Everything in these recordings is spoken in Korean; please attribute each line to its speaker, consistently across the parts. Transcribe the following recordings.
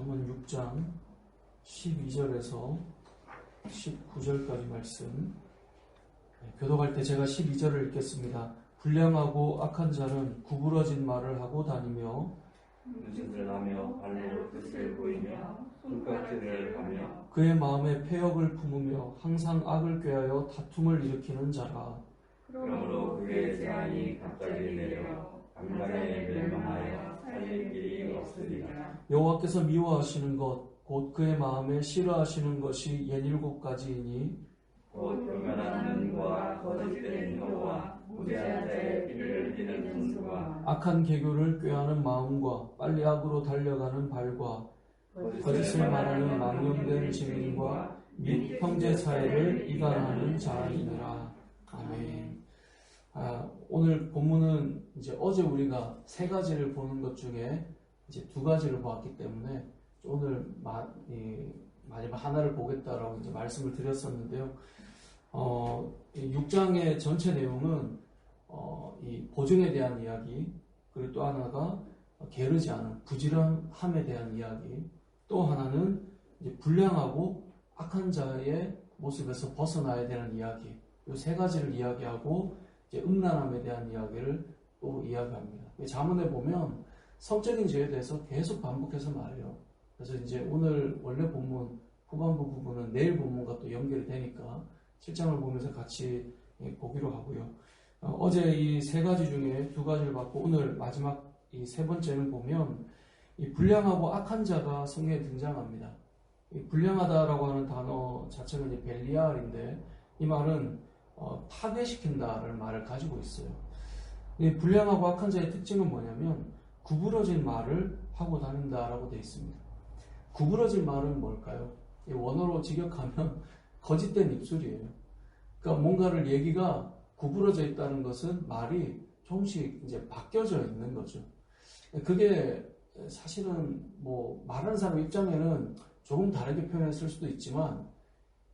Speaker 1: 잠언 6장 12절에서 19절까지 말씀 네, 교도갈 때 제가 12절을 읽겠습니다. 불량하고 악한 자는 구부러진 말을 하고 다니며
Speaker 2: 눈짓을 하며 발로 뜻을 보이며 손가락질을 하며
Speaker 1: 그의 마음에 폐역을 품으며 항상 악을 꾀하여 다툼을 일으키는 자라
Speaker 2: 그러므로 그의 재앙이 갑자기 내려 간간에 멸망하여 살릴 길이 없으리라
Speaker 1: 여호와께서 미워하시는 것 곧 그의 마음에 싫어하시는 것이 옛 일곱 가지이니
Speaker 2: 곧 교만한 눈과 거짓된 혀와 무죄한 자의 피를 흘리는 분수와
Speaker 1: 악한 계교를 꾀하는 마음과 빨리 악으로 달려가는 발과 거짓을 말하는 망령된 증인과 및 형제 사이를 이간하는 자이니라. 아멘. 아, 오늘 본문은 이제 어제 우리가 세 가지를 보는 것 중에 이제 두 가지를 보았기 때문에 오늘 마, 이, 마지막 하나를 보겠다라고 이제 말씀을 드렸었는데요. 어, 6장의 전체 내용은 어, 이 보증에 대한 이야기, 그리고 또 하나가 게으르지 않은 부지런함에 대한 이야기, 또 하나는 이제 불량하고 악한 자의 모습에서 벗어나야 되는 이야기, 이 세 가지를 이야기하고 이제 음란함에 대한 이야기를 또 이야기합니다. 자문에 보면 성적인 죄에 대해서 계속 반복해서 말해요. 그래서 이제 오늘 원래 본문 후반부 부분은 내일 본문과 또 연결이 되니까 실장을 보면서 같이 예, 보기로 하고요. 어, 제 이 세 가지 중에 두 가지를 받고 오늘 마지막 이 세 번째는 보면 이 불량하고 악한 자가 성경에 등장합니다. 이 불량하다라고 하는 단어 자체는 이제 벨리알인데 이 말은 어, 파괴시킨다라는 말을 가지고 있어요. 이 불량하고 악한 자의 특징은 뭐냐면 구부러진 말을 하고 다닌다라고 되어 있습니다. 구부러진 말은 뭘까요? 이 원어로 직역하면 거짓된 입술이에요. 그러니까 뭔가를 얘기가 구부러져 있다는 것은 말이 조금씩 이제 바뀌어져 있는 거죠. 그게 사실은 뭐 말하는 사람 입장에는 조금 다르게 표현했을 수도 있지만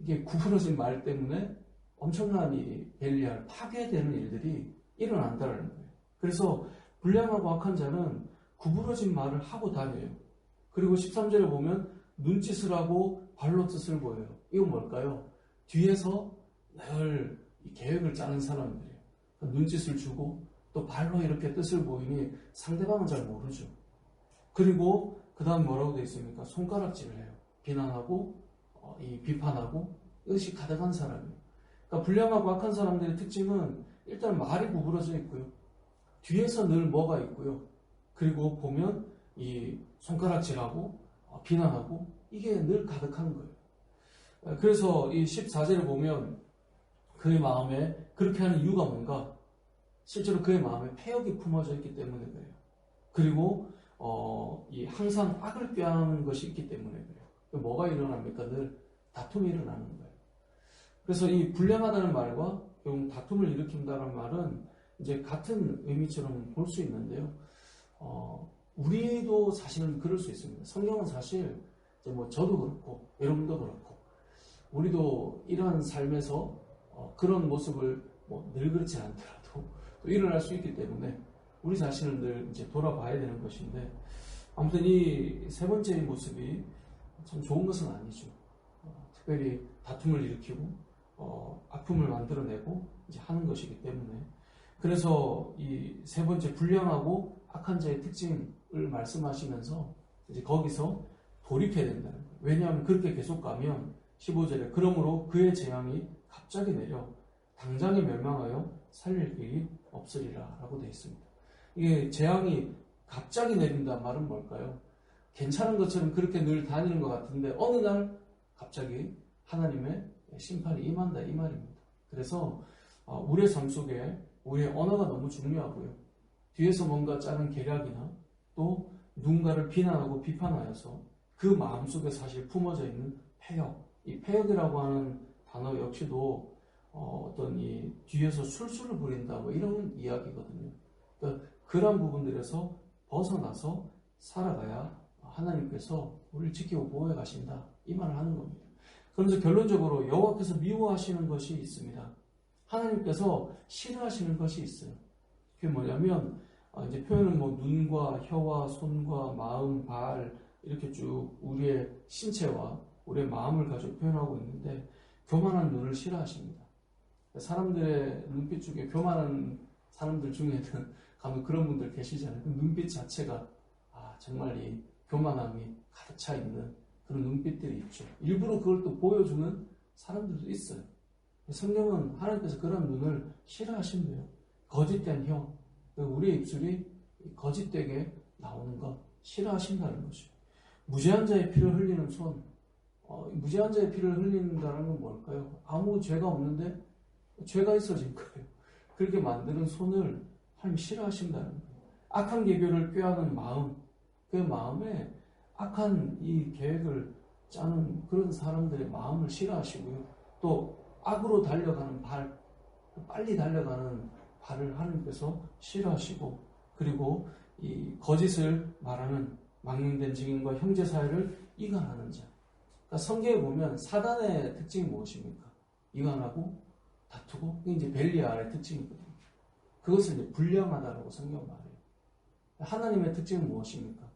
Speaker 1: 이게 구부러진 말 때문에 엄청난 이 벨리알 파괴되는 일들이 일어난다는 거예요. 그래서 불량하고 악한 자는 구부러진 말을 하고 다녀요. 그리고 13절에 보면 눈짓을 하고 발로 뜻을 보여요. 이건 뭘까요? 뒤에서 늘 계획을 짜는 사람들이에요. 눈짓을 주고 또 발로 이렇게 뜻을 보이니 상대방은 잘 모르죠. 그리고 그 다음 뭐라고 되어 있습니까? 손가락질을 해요. 비난하고 어, 이 비판하고 이것이 가득한 사람이에요. 그러니까 불량하고 악한 사람들의 특징은 일단 말이 구부러져 있고요. 뒤에서 늘 뭐가 있고요. 그리고 보면 이 손가락질하고 어, 비난하고 이게 늘 가득한 거예요. 어, 그래서 이 14절을 보면 그의 마음에 그렇게 하는 이유가 뭔가? 실제로 그의 마음에 폐역이 품어져 있기 때문에 그래요. 그리고 어, 이 항상 악을 꾀하는 것이 있기 때문에 그래요. 뭐가 일어납니까? 늘 다툼이 일어나는 거예요. 그래서 이 불량하다는 말과 결국 다툼을 일으킨다는 말은 이제 같은 의미처럼 볼 수 있는데요. 어, 우리도 사실은 그럴 수 있습니다. 성경은 사실 뭐 저도 그렇고 여러분도 그렇고 우리도 이러한 삶에서 어, 그런 모습을 뭐 늘 그렇지 않더라도 또 일어날 수 있기 때문에 우리 자신을 늘 이제 돌아봐야 되는 것인데 아무튼 이 세 번째의 모습이 참 좋은 것은 아니죠. 어, 특별히 다툼을 일으키고 어, 아픔을 만들어내고 이제 하는 것이기 때문에 그래서 이 세 번째 불량하고 악한 자의 특징을 말씀하시면서 이제 거기서 돌입해야 된다는 거예요. 왜냐하면 그렇게 계속 가면 15절에 그러므로 그의 재앙이 갑자기 내려 당장에 멸망하여 살릴 길이 없으리라 라고 되어 있습니다. 이게 재앙이 갑자기 내린다 말은 뭘까요? 괜찮은 것처럼 그렇게 늘 다니는 것 같은데 어느 날 갑자기 하나님의 심판이 임한다 이 말입니다. 그래서 어, 우리의 삶 속에 우리의 언어가 너무 중요하고요. 뒤에서 뭔가 짜는 계략이나 또 누군가를 비난하고 비판하여서 그 마음속에 사실 품어져 있는 폐역, 이 폐역이라고 하는 단어 역시도 어, 떤이 뒤에서 술술을 부린다 뭐 이런 이야기거든요. 그러니까 그런 부분들에서 벗어나서 살아가야 하나님께서 우리를 지키고 보호해 가신다 이 말을 하는 겁니다. 그러면서 결론적으로 여호와께서 미워하시는 것이 있습니다. 하나님께서 싫어하시는 것이 있어요. 그게 뭐냐면 어, 이제 표현은 뭐 눈과 혀와 손과 마음, 발 이렇게 쭉 우리의 신체와 우리의 마음을 가지고 표현하고 있는데 교만한 눈을 싫어하십니다. 사람들의 눈빛 중에 교만한 사람들 중에는 가면 그런 분들 계시잖아요. 그 눈빛 자체가 아 정말 이 교만함이 가득 차 있는 그런 눈빛들이 있죠. 일부러 그걸 또 보여주는 사람들도 있어요. 성경은 하나님께서 그런 눈을 싫어하신대요. 거짓된 혀, 우리의 입술이 거짓되게 나오는 것 싫어하신다는 것이죠. 무죄한 자의 피를 흘리는 손, 어, 무죄한 자의 피를 흘린다는 건 뭘까요? 아무 죄가 없는데 죄가 있어진 거예요. 그렇게 만드는 손을 하나님 싫어하신다는 거예요. 악한 계교를 꾀하는 마음, 그 마음에 악한 이 계획을 짜는 그런 사람들의 마음을 싫어하시고요. 또 악으로 달려가는 발, 빨리 달려가는 발을 하나님께서 싫어하시고 그리고 이 거짓을 말하는 망령된 증인과 형제 사이를 이간하는 자. 그러니까 성경에 보면 사단의 특징이 무엇입니까? 이간하고 다투고 이제 벨리알의 특징이거든요. 그것을 이제 불량하다라고 성경 말해요. 하나님의 특징은 무엇입니까?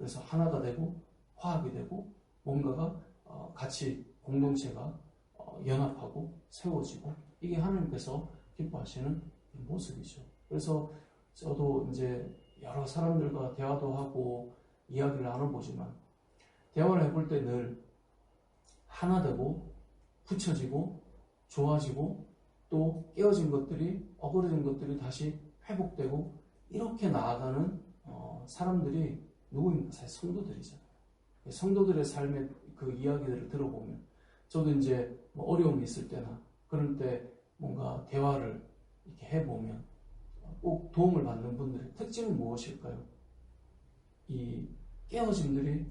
Speaker 1: 그래서 하나가 되고 화합이 되고 뭔가가 어, 같이 공동체가 어, 연합하고 세워지고 이게 하나님께서 기뻐하시는 모습이죠. 그래서 저도 이제 여러 사람들과 대화도 하고 이야기를 나눠보지만 대화를 해볼 때 늘 하나 되고 붙여지고 좋아지고 또 깨어진 것들이 어그러진 것들이 다시 회복되고 이렇게 나아가는 어, 사람들이 누구입니까? 사실 성도들이잖아요. 성도들의 삶의 그 이야기들을 들어보면 저도 이제 뭐 어려움이 있을 때나 그럴 때 뭔가 대화를 이렇게 해보면 꼭 도움을 받는 분들의 특징은 무엇일까요? 이 깨어짐들이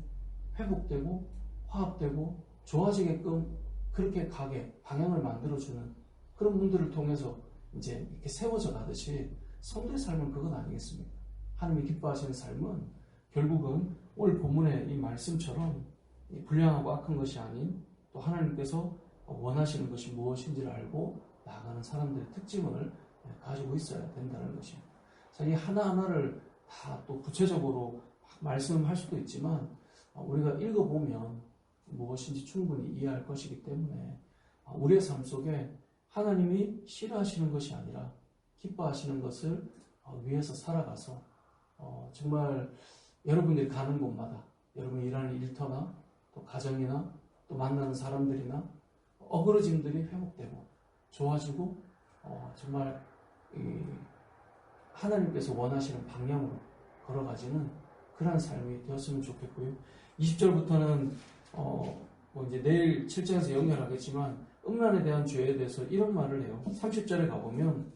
Speaker 1: 회복되고 화합되고 좋아지게끔 그렇게 가게 방향을 만들어주는 그런 분들을 통해서 이제 이렇게 세워져 가듯이 성도의 삶은 그건 아니겠습니까? 하나님이 기뻐하시는 삶은 결국은 오늘 본문의 이 말씀처럼 이 불량하고 악한 것이 아닌 또 하나님께서 원하시는 것이 무엇인지를 알고 나아가는 사람들의 특징을 가지고 있어야 된다는 것입니다. 이 하나하나를 다 또 구체적으로 말씀할 수도 있지만 우리가 읽어보면 무엇인지 충분히 이해할 것이기 때문에 우리의 삶 속에 하나님이 싫어하시는 것이 아니라 기뻐하시는 것을 위해서 살아가서 어, 정말 여러분들이 가는 곳마다 여러분이 일하는 일터나 또 가정이나 또 만나는 사람들이나 어그러짐들이 회복되고 좋아지고 어, 정말 하나님께서 원하시는 방향으로 걸어가지는 그러한 삶이 되었으면 좋겠고요. 20절부터는 어, 뭐 이제 내일 7장에서 연결하겠지만 음란에 대한 죄에 대해서 이런 말을 해요. 30절에 가보면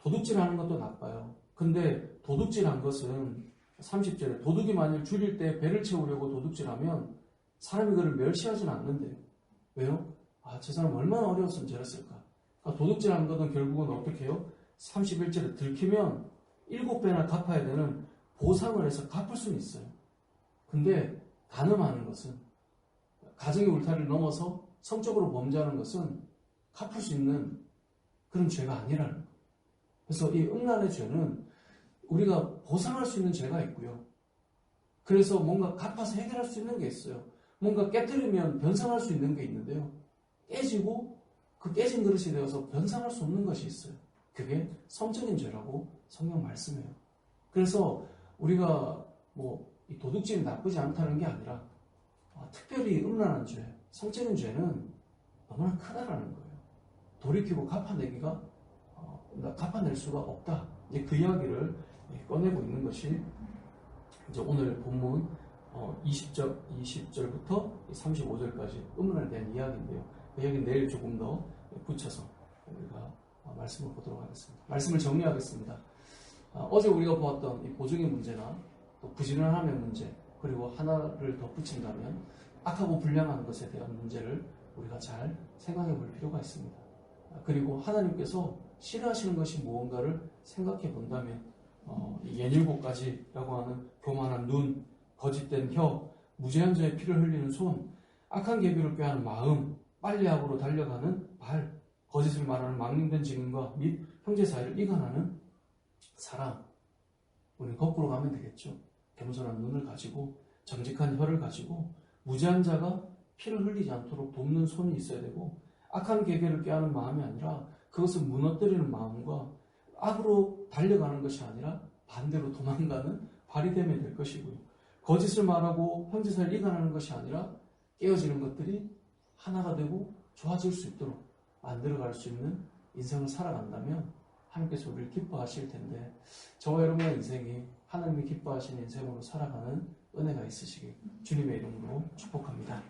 Speaker 1: 도둑질하는 것도 나빠요. 근데 도둑질한 것은 30절에 도둑이 만일 줄일 때 배를 채우려고 도둑질하면 사람이 그를 멸시하진 않는데요. 왜요? 아, 저 사람 얼마나 어려웠으면 저랬을까? 아, 도둑질한 것은 결국은 어떻게 해요? 31절에 들키면 일곱 배나 갚아야 되는 보상을 해서 갚을 수는 있어요. 근데 가늠하는 것은 가정의 울타리를 넘어서 성적으로 범죄하는 것은 갚을 수 있는 그런 죄가 아니라는 거예요. 그래서 이 음란의 죄는 우리가 보상할 수 있는 죄가 있고요. 그래서 뭔가 갚아서 해결할 수 있는 게 있어요. 뭔가 깨뜨리면 변상할 수 있는 게 있는데요. 깨지고 그 깨진 그릇이 되어서 변상할 수 없는 것이 있어요. 그게 성적인 죄라고 성경 말씀해요. 그래서 우리가 뭐 도둑질이 나쁘지 않다는 게 아니라 어, 특별히 음란한 죄, 성적인 죄는 너무나 크다라는 거예요. 돌이키고 갚아내기가 어, 갚아낼 수가 없다. 이제 그 이야기를 꺼내고 있는 것이 이제 오늘 본문 20절, 20절부터 35절까지 음란에 대한 이야기인데요. 그 이야기 내일 조금 더 붙여서 우리가 말씀을 보도록 하겠습니다. 말씀을 정리하겠습니다. 아, 어제 우리가 보았던 이 보증의 문제나 또 부지런함의 문제 그리고 하나를 더 붙인다면 악하고 불량한 것에 대한 문제를 우리가 잘 생각해 볼 필요가 있습니다. 아, 그리고 하나님께서 싫어하시는 것이 무언가를 생각해 본다면 어, 예닐고까지라고 하는 교만한 눈, 거짓된 혀, 무죄한 자의 피를 흘리는 손, 악한 계비를 꾀하는 마음, 빨리악으로 달려가는 발, 거짓을 말하는 망령된 증인과 및 형제 사이를 이간하는 사람. 우리는 거꾸로 가면 되겠죠. 겸손한 눈을 가지고 정직한 혀를 가지고 무지한 자가 피를 흘리지 않도록 돕는 손이 있어야 되고 악한 계계를 꾀하는 마음이 아니라 그것을 무너뜨리는 마음과 악으로 달려가는 것이 아니라 반대로 도망가는 발이 되면 될 것이고요. 거짓을 말하고 형제사를 이간하는 것이 아니라 깨어지는 것들이 하나가 되고 좋아질 수 있도록 만들어갈 수 있는 인생을 살아간다면 하나님께서 우리를 기뻐하실 텐데 저와 여러분의 인생이 하나님이 기뻐하시는 인생으로 살아가는 은혜가 있으시길 주님의 이름으로 축복합니다.